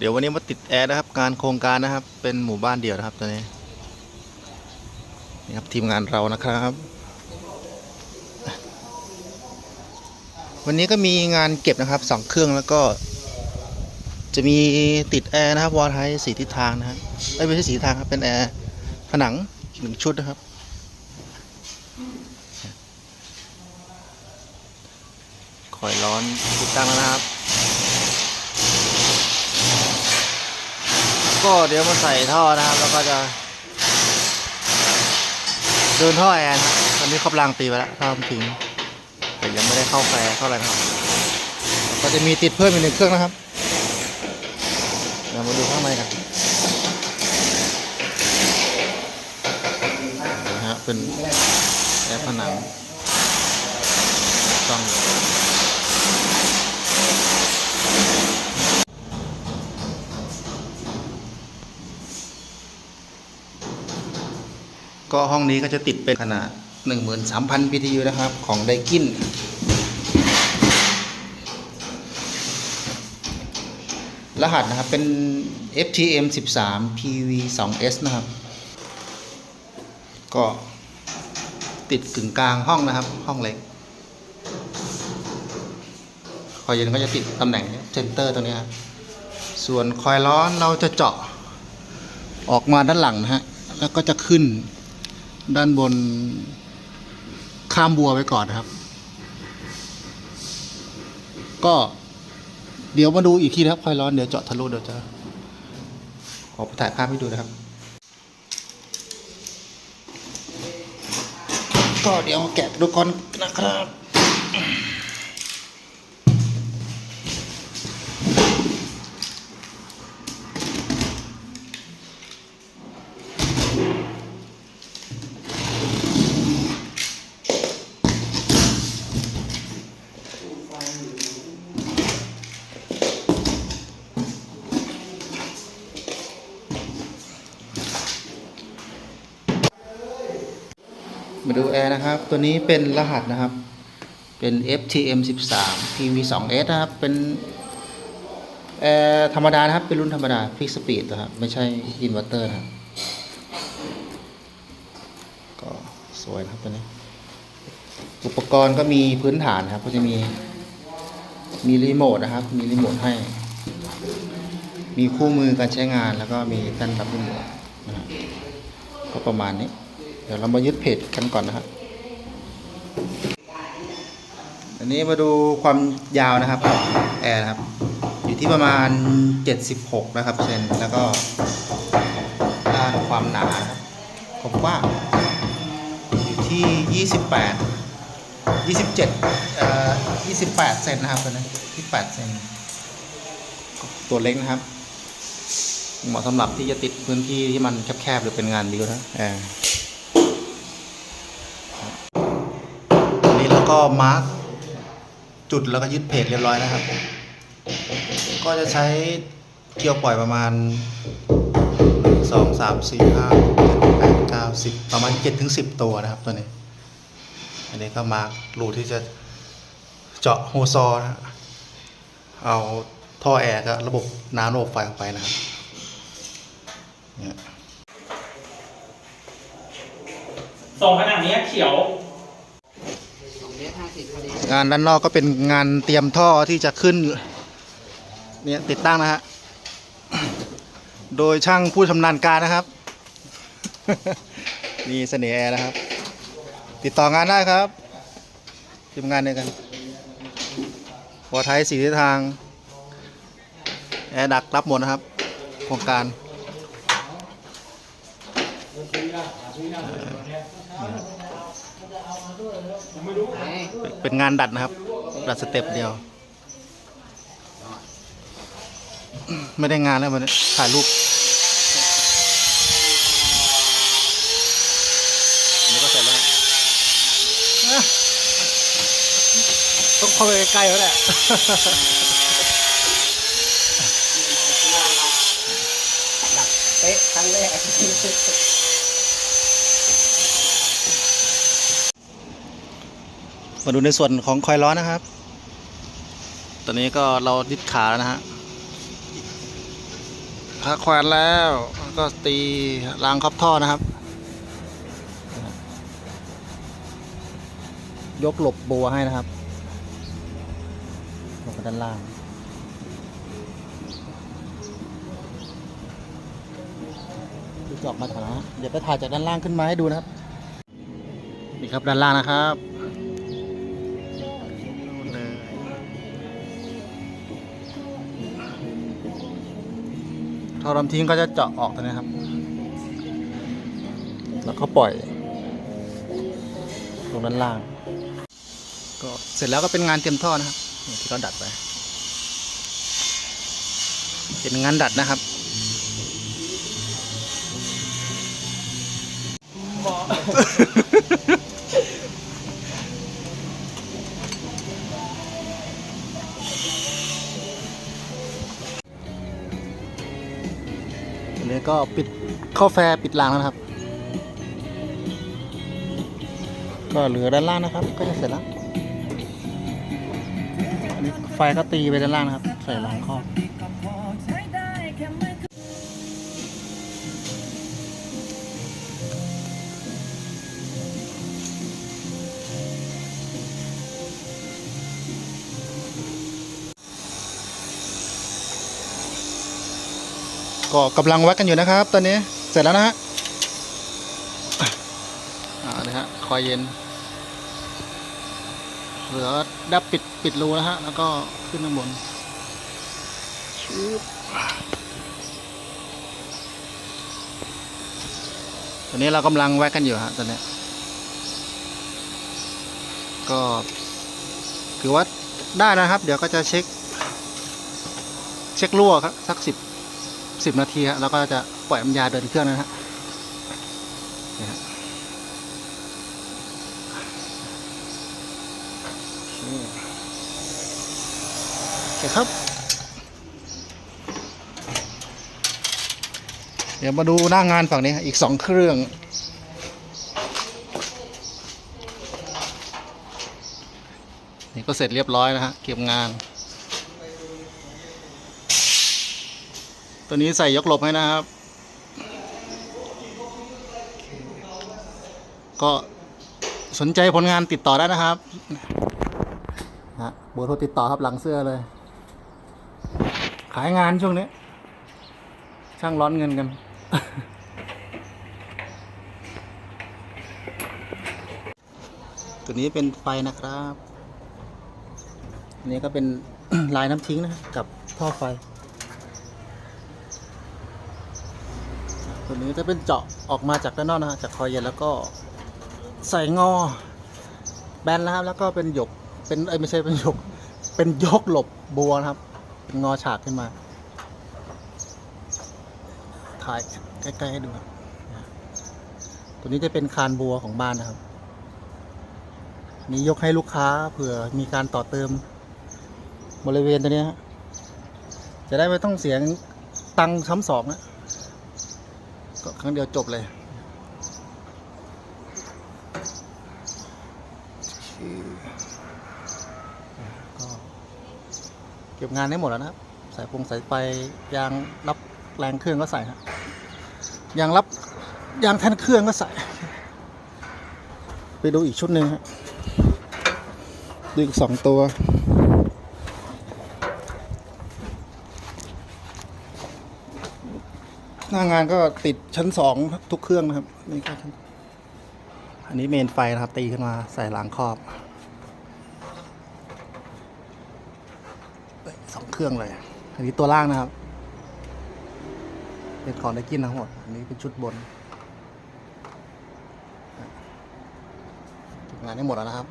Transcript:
เดี๋ยววันนี้มาติดแอร์นะครับงานโครงการนะครับ เป็นหมู่บ้านเดี่ยวนะครับตอนนี้นี่ครับทีมงานเรานะครับ วันนี้ก็มีงานเก็บนะครับสองเครื่องแล้วก็ จะมีติดแอร์นะครับวอลไทสีทิศทางนะครับไม่ใช่สีทิศทางครับเป็นแอร์ผนังหนึ่งชุดนะครับคอยร้อนติดตั้งแล้วนะครับ ก็เดี๋ยวมาใส่ท่อนะครับ แล้วก็จะเดินท่อแอร์นะครับตอนนี้เขารางตีไปแล้วท่อมนถึงแต่ยังไม่ได้เข้าแฟร์เท่าไหร่นะครับ ก็จะมีติดเพิ่มอีกหนึ่งเครื่องนะครับเดี๋ยวมาดูข้างในกันนะฮะเป็นแอร์ผนังต้อง ก็ห้องนี้ก็จะติดเป็นขนาด 13,000 BTU นะครับ ของไดกินรหัสนะครับเป็น FTM 13 PV 2S นะครับ ก็ติดกึ่งกลางห้องนะครับ ห้องเล็กคอยเย็นก็จะติดตำแหน่งเซนเตอร์ตรงนี้ครับส่วนคอยร้อนเราจะเจาะออกมาด้านหลังนะฮะ แล้วก็จะขึ้น ด้านบนข้ามบัวไปก่อนนะครับ ก็เดี๋ยวมาดูอีกทีนะครับคอยร้อนเดี๋ยวเจาะทะลุเดี๋ยวจะขอถ่ายภาพให้ดูนะครับ ก็เดี๋ยวมาแกะดูก่อนนะครับ มาดูแอร์นะครับ ตัวนี้เป็นรหัสนะครับ เป็น FTM 13 PV 2S นะครับ เป็นแอร์ธรรมดานะครับ เป็นรุ่นธรรมดาฟิกสปีดนะครับ ไม่ใช่อินเวอร์เตอร์นะครับ ก็สวยนะครับตัวนี้ อุปกรณ์ก็มีพื้นฐานครับ ก็จะมี มีรีโมทนะครับ มีรีโมทให้ มีคู่มือการใช้งานแล้วก็มีแท่นรับรีโมทนะครับก็ประมาณนี้ ดี๋ยวเรามายึดเพจกันก่อนนะครับ อันนี้มาดูความยาวนะครับแอร์นะครับ อยู่ที่ประมาณ 76 นะครับเซนแล้วก็ด้านความหนาครับผมว่าอยู่ที่ 28 27เอ่อ28 เซนนะครับตัวนี้28 เซนตัวเล็กนะครับเหมาะสำหรับที่จะติดพื้นที่ที่มันแคบๆหรือเป็นงานบิวนะแอร์ อันนี้เราก็ มาร์กจุดแล้วก็ยึดเพจเรียบร้อยนะครับ ก็จะใช้เกลียวปล่อยประมาณ 2 3 4 5 6 7 8 9 10 ประมาณ7ถึง10 ตัวนะครับตัวนี้ อันนี้ก็มาร์กรูที่จะเจาะโฮซอนะเอาท่อแอร์กับระบบน้ำระบบไฟออกไปนะครับส่งขนาดนี้เขียว งาสิบพอดีงานด้านนอกก็เป็นงานเตรียมท่อที่จะขึ้นเนี่ยติดตั้งนะฮะ โดยช่างผู้ชำนาญการนะครับ มีเสน่ห์แอร์นะครับ ติดต่องานได้ครับทีมงานเดียวกันวอไทยสีทิศทาง แอร์ดักรับหมดนะครับ โครงการ ไหน เป็นงานดัดนะครับ ดัดสเต็ปเดียว ไม่ได้งานแล้วมันถ่ายรูปนี่ก็เสร็จแล้วต้องเข้าไปใกล้แล้วแหละเป๊ะครั้งแรก มาดูในส่วนของคอยล้อนะครับ ตอนนี้ก็เราดิดขาแล้วนะฮะถ้าแขวนแล้วก็ตีรางครอบท่อนะครับ ยกหลบบัวให้นะครับลงไปด้านล่างดูจอบมาถาเดี๋ยวไปถ่ายจากด้านล่างขึ้นมาให้ดูนะครับ นี่ครับด้านล่างนะครับ ท่อลำทิ้งก็จะเจาะออกตรงนี้ครับ แล้วก็ปล่อยลงด้านล่าง ก็เสร็จแล้วก็เป็นงานเตรียมท่อนะครับที่เราดัดไป เป็นงานดัดนะครับหมอ อันนี้ก็ปิดข้าแฟร์ปิดรางแล้วนะครับ ก็เหลือด้านล่างนะครับ ก็จะเสร็จแล้วอันนี้ไฟก็ตีไปด้านล่างนะครับ ใส่รางครอบ ก็กำลังวัดกันอยู่นะครับ ตอนนี้เสร็จแล้วนะฮะอ่านะฮะคอยเย็น เหลือดับปิดปิดรูนะฮะ แล้วก็ขึ้นข้างบนชืบตอนนี้เรากำลังแวะกันอยู่ฮะตอนนี้ ก็คือว่าได้นะครับ เดี๋ยวก็จะเช็ค เช็ครั่วครับสักสิบ สิบนาทีฮะแล้วก็จะปล่อยน้ำยาเดินเครื่องนะฮะนี่ฮะโอเคครับ เดี๋ยวมาดูหน้างานฝั่งนี้อีกสองเครื่องนี่ก็เสร็จเรียบร้อยนะฮะเก็บงาน ตัวนี้ใส่ยกหลบให้นะครับ ก็สนใจผลงานติดต่อได้นะครับฮะเบอร์โทรติดต่อครับหลังเสื้อเลย ขายงานช่วงนี้ ช่างร้อนเงินกัน ตัวนี้เป็นไฟนะครับ อันนี้ก็เป็นลายน้ำทิ้งนะกับท่อไฟ ตัวนี้จะเป็นเจาะออกมาจากด้านนอกนะฮะจากคอยเย็นแล้วก็ใส่งอ แบนนะครับแล้วก็เป็นหยกเป็นเอ้ไม่ใช่เป็นหยก เป็นยกหลบบัวนะครับ เป็นงอฉากขึ้นมาถ่ายใกล้ๆให้ดูครับตัวนี้จะเป็นคานบัวของบ้านนะครับนี้ยกให้ลูกค้าเผื่อมีการต่อเติมบริเวณตัวนี้จะได้ไม่ต้องเสียงตังค์ช้ำสองนะ ครั้งเดียวจบเลยก็เก็บงานได้หมดแล้วนะครับ สายพงสายไฟยางรับแรงเครื่องก็ใส่ฮะยางรับยางแทนเครื่องก็ใส่ ไปดูอีกชุดหนึ่งฮะดูอีกสองตัว หน้างานก็ติดชั้นสองทุกเครื่องนะครับนี่ก็อันนี้เมนไฟนะครับตีขึ้นมาใส่หลังครอบสองเครื่องเลย อันนี้ตัวล่างนะครับ เป็นของได้กินทั้งหมด อันนี้เป็นชุดบนงานได้หมดแล้วนะครับ